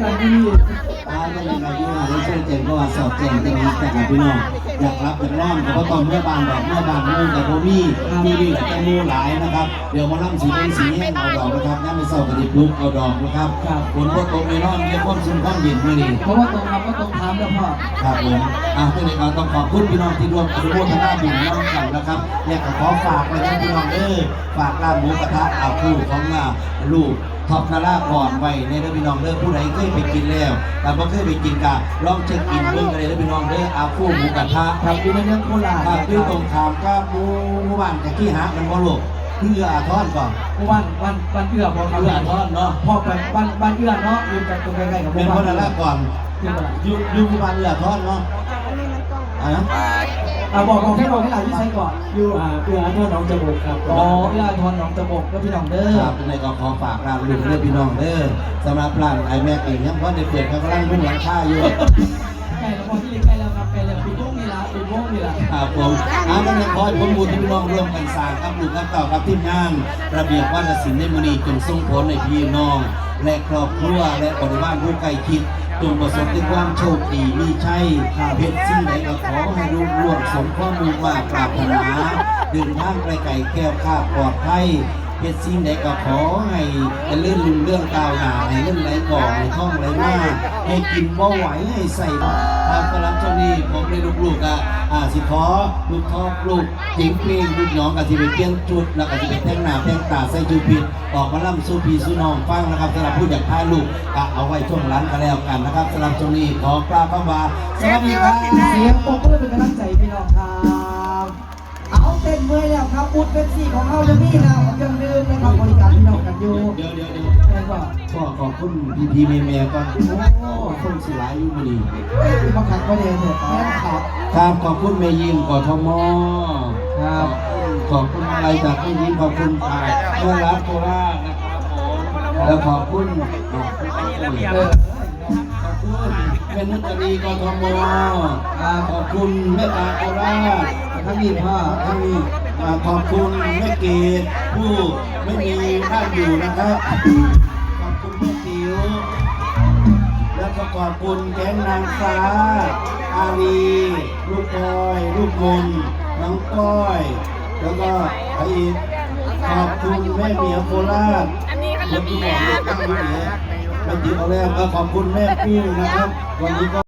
ได้กันที่ตาก็ยังไงอยู่ในช่วยแจงก็ว่าสอบแจงตรงนี้แต่กับพี่น้องอยากรับอยากร้องแต่ว่าตอนเมื่อบานดอกเมื่อบานมูกับโบมี่มีดีแต่มูหลายนะครับ เดี๋ยวมาล่ำสีเป็นสีแห้งเอาดอกนะครับย่าไม่เศร้ากระดิบลุกเอาดอกนะครับฝนพดตกในนอนเรียกความซุ่มความเย็นมื่อนี้เพราะว่าตรงคำก็ตรงถามแล้วพ่อครับผมอะที่นี้ก็ต้องขอบคุณพี่น้องที่ร่วมอนุโมทนาบุญน้องกันนะครับเนี่ยก็ขอฝากไว้นะพี่น้องเด้อฝากร้านหมูกระทะอาคู่ของอ่าลูก ท็อปนาราก่อนไว้ในเด้อพี่น้องเด้อผู้ใดเคยไปกินแล้ว แต่บ่เคยไปกินก็ลองเช็คอินเบิ่งกันเลยเด้อพี่น้องเด้ออาคู่หมูกระทะครับอยู่ในเมืองโคราชครับที่ตรงข้ามกับหมู่หมู่บ้านตะกี้หามันบ่ลูกเพื่ออาทรก่อนวันวันวันเอื้อบอกเขาเพื่ออาทรเนาะพ่อไปบ้านบ้านเอื้อเนาะอยู่กันตรงใกล้ๆกับเป็นคนนาราก่อน ที่บ้านอยู่อยู่หมู่บ้านเอื้ออาทรเนาะอะอ่าบอกบอกให้บอกให้หลานที่ใช้ก่อนอยู่อ่าเพื่อทอดน้องจมูกครับอ๋อเอื้อทอนหนองจบกก็พี่น้องเด้อครับในก็ขอฝากร้านลุงเด้อพี่น้องเด้อสำหรับร้านไอแม็กเองยังพอได้เปิดกำลังพุ่งหลังคาอยู่ใกล้แล้วพอที่ใกล้แล้วครับใกล้แล้วปีโป้งนี่ละปีโป้งนี่ละครับผมอาตั้งแต่คอยผมบุญที่พี่น้องร่วมกันสร้างครับลูกครับเต่าครับทีมงานระเบียบวัฒนศิลป์ในมือนี้จงส่งผลในพี่น้องและครอบครัวและบริวารผู้ใกล้ชิด จงประสบในความโชคดีมีชัยเพชรสิ่งใดก็ขอให้รุ่งร่วงสมความมุ่งมั่นปรารถนาเดินทางไกลไกลแก้วข้าปลอดภัย เพชรสิ่งใดก็ขอให้เจะเลื่อนลุงเรื่องกาวหนาให้เลื่อนไหลก่อนให้ท่องไหลมาให้กินบ่ไหวให้ใส่ครับสำหรับช่วงนี้ผมได้ลูกๆอะอ่าสิขอลูกทอกลูกเจิงเพลงลูกน้องก็สิไปเพียนจุดแล้วก็สิไปแต่งหนาแต่งตาใส่จูปิดออกมาล่ำสู้พีสู้น้องฟังนะครับสำหรับผู้อยากถ่ายรูปก็เอาไว้ช่วงหลังก็แล้วกันนะครับสำหรับช่วงนี้ขอกราบคำว่าสวัสดีครับเสียงปรบมือเป็นกำลังใจพี่น้องครับเอาเต้นเมื่อยแล้วครับอุดเป็นสี่ของเขาจะมีแล้วเครื่องดื่ม อขอบคุณพี่พีเมย์เมย์ก่อนโอ้คนสิหลายอยู่มื้อนี้ที่มาขัดประเด็นเถอะแม่ครับครับขอบคุณแม่ยิมกทมครับขอบคุณอะไรจากแม่ยิมขอบคุณฝ่ายเพื่อนรักโคราชนะครับผมแล้วขอบคุณขอบคุณเออขอบคุณแม่นุชรีกทมขอบคุณแม่ตาโคราชทั้งนี้พ่อทั้งนี้อ่าขอบคุณแม่เกดผู้ไม่มีบ้านอยู่นะครับ แล้วก็ขอบคุณแก๊งนางฟ้า อารีลูกบอยลูกมนน้องก้อย แล้วก็ใครอีกขอบคุณแม่เหมียวโคราชแล้วก็บอกลูกตั้งอยู่เนี่ยแม่ติ๋วเอาแล้วก็ขอบคุณแม่กู้นะครับ วันนี้ก็